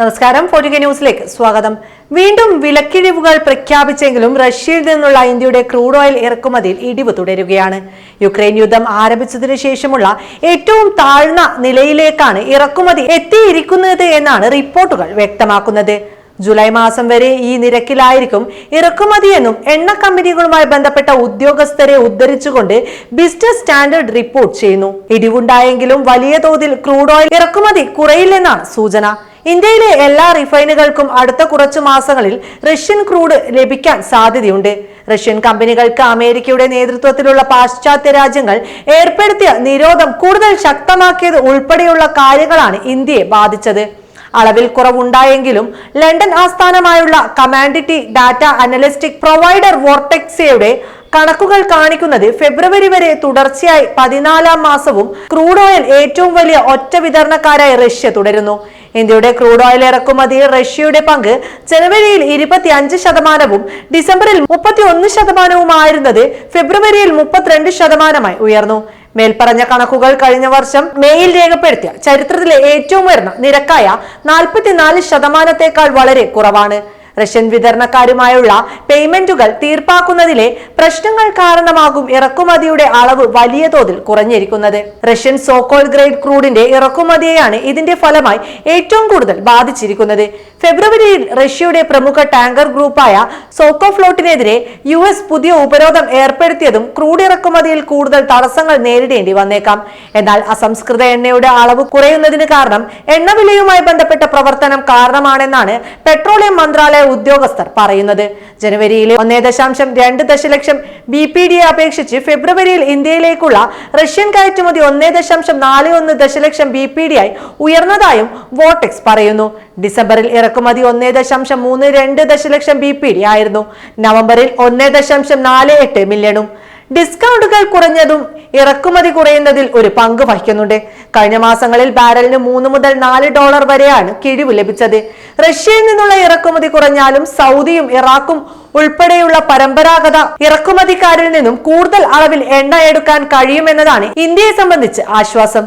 നമസ്കാരം. ഫോർട്ടിക ന്യൂസിലേക്ക് സ്വാഗതം. വീണ്ടും വിലക്കിഴിവുകൾ പ്രഖ്യാപിച്ചെങ്കിലും റഷ്യയിൽ നിന്നുള്ള ഇന്ത്യയുടെ ക്രൂഡ് ഓയിൽ ഇറക്കുമതിയിൽ ഇടിവ് തുടരുകയാണ്. യുക്രൈൻ യുദ്ധം ആരംഭിച്ചതിനു ശേഷമുള്ള ഏറ്റവും താഴ്ന്ന നിലയിലേക്കാണ് ഇറക്കുമതി എത്തിയിരിക്കുന്നത് എന്നാണ് റിപ്പോർട്ടുകൾ വ്യക്തമാക്കുന്നത്. ജൂലൈ മാസം വരെ ഈ നിരക്കിലായിരിക്കും ഇറക്കുമതിയെന്നും എണ്ണ കമ്പനികളുമായി ബന്ധപ്പെട്ട ഉദ്യോഗസ്ഥരെ ഉദ്ധരിച്ചുകൊണ്ട് ബിസിനസ് സ്റ്റാൻഡേർഡ് റിപ്പോർട്ട് ചെയ്യുന്നു. ഇടിവുണ്ടായെങ്കിലും വലിയ തോതിൽ ക്രൂഡ് ഓയിൽ ഇറക്കുമതി കുറയില്ലെന്നാണ് സൂചന. ഇന്ത്യയിലെ എല്ലാ റിഫൈനുകൾക്കും അടുത്ത കുറച്ചു മാസങ്ങളിൽ റഷ്യൻ ക്രൂഡ് ലഭിക്കാൻ സാധ്യതയുണ്ട്. റഷ്യൻ കമ്പനികൾക്ക് അമേരിക്കയുടെ നേതൃത്വത്തിലുള്ള പാശ്ചാത്യ രാജ്യങ്ങൾ ഏർപ്പെടുത്തിയ നിരോധം കൂടുതൽ ശക്തമാക്കിയത് ഉൾപ്പെടെയുള്ള കാര്യങ്ങളാണ് ഇന്ത്യയെ ബാധിച്ചത്. അളവിൽ കുറവുണ്ടായെങ്കിലും ലണ്ടൻ ആസ്ഥാനമായുള്ള കമാൻഡിറ്റി ഡാറ്റ അനലിസ്റ്റിക് പ്രൊവൈഡർ വോർട്ടെക്സയുടെ കണക്കുകൾ കാണിക്കുന്നത് ഫെബ്രുവരി വരെ തുടർച്ചയായി പതിനാലാം മാസവും ക്രൂഡ് ഓയിൽ ഏറ്റവും വലിയ ഒറ്റ വിതരണക്കാരായി റഷ്യ തുടരുന്നു. ഇന്ത്യയുടെ ക്രൂഡ് ഓയിൽ ഇറക്കുമതിയിൽ റഷ്യയുടെ പങ്ക് ജനുവരിയിൽ ഇരുപത്തി അഞ്ച് ശതമാനവും ഡിസംബറിൽ മുപ്പത്തി ഒന്ന് ശതമാനവുമായിരുന്നത് ഫെബ്രുവരിയിൽ മുപ്പത്തിരണ്ട് ശതമാനമായി ഉയർന്നു. മേൽപ്പറഞ്ഞ കണക്കുകൾ കഴിഞ്ഞ വർഷം മേയിൽ രേഖപ്പെടുത്തിയ ചരിത്രത്തിലെ ഏറ്റവും ഉയർന്ന നിരക്കായ നാൽപ്പത്തിനാല് ശതമാനത്തേക്കാൾ വളരെ കുറവാണ്. റഷ്യൻ വിതരണക്കാരുമായുള്ള പേയ്മെന്റുകൾ തീർപ്പാക്കുന്നതിലെ പ്രശ്നങ്ങൾ കാരണമാകും ഇറക്കുമതിയുടെ അളവ് വലിയ തോതിൽ കുറഞ്ഞിരിക്കുന്നത്. റഷ്യൻ സോക്കോൾ ഗ്രേഡ് ക്രൂഡിന്റെ ഇറക്കുമതിയെയാണ് ഇതിന്റെ ഫലമായി ഏറ്റവും കൂടുതൽ ബാധിച്ചിരിക്കുന്നത്. ഫെബ്രുവരിയിൽ റഷ്യയുടെ പ്രമുഖ ടാങ്കർ ഗ്രൂപ്പായ സോക്കോ ഫ്ലോട്ടിനെതിരെ യു എസ് പുതിയ ഉപരോധം ഏർപ്പെടുത്തിയതും ക്രൂഡ് ഇറക്കുമതിയിൽ കൂടുതൽ തടസ്സങ്ങൾ നേരിടേണ്ടി വന്നേക്കാം. എന്നാൽ അസംസ്കൃത എണ്ണയുടെ അളവ് കുറയുന്നതിന് കാരണം എണ്ണവിലയുമായി ബന്ധപ്പെട്ട പ്രവർത്തനം കാരണമാണെന്നാണ് പെട്രോളിയം മന്ത്രാലയ ഉദ്യോഗസ്ഥർ പറയുന്നത്. ജനുവരിയിൽ ഒന്നേ ദശാംശം രണ്ട് ദശലക്ഷം ബി പി ഡി അപേക്ഷിച്ച് ഫെബ്രുവരിയിൽ ഇന്ത്യയിലേക്കുള്ള റഷ്യൻ കയറ്റുമതി ഒന്നേ ദശാംശം നാല് ഒന്ന് ദശലക്ഷം ബി പി ഡി ആയി ഉയർന്നതായും വോട്ടെക്സ് പറയുന്നു. ഡിസംബറിൽ ഇറക്കുമതി ഒന്നേ ദശാംശം മൂന്ന് രണ്ട് ദശലക്ഷം ബി പി ഡി ആയിരുന്നു. നവംബറിൽ ഒന്നേ ദശാംശം നാല് എട്ട് മില്യണും ഡിസ്കൗണ്ടുകൾ കുറഞ്ഞതും ഇറക്കുമതി കുറയുന്നതിൽ ഒരു പങ്ക് വഹിക്കുന്നുണ്ട്. കഴിഞ്ഞ മാസങ്ങളിൽ ബാരലിന് മൂന്ന് മുതൽ നാല് ഡോളർ വരെയാണ് കിഴിവ് ലഭിച്ചത്. റഷ്യയിൽ നിന്നുള്ള ഇറക്കുമതി കുറഞ്ഞാലും സൗദിയും ഇറാഖും ഉൾപ്പെടെയുള്ള പരമ്പരാഗത ഇറക്കുമതിക്കാരിൽ നിന്നും കൂടുതൽ അളവിൽ എണ്ണ എടുക്കാൻ കഴിയുമെന്നതാണ് ഇന്ത്യയെ സംബന്ധിച്ച് ആശ്വാസം.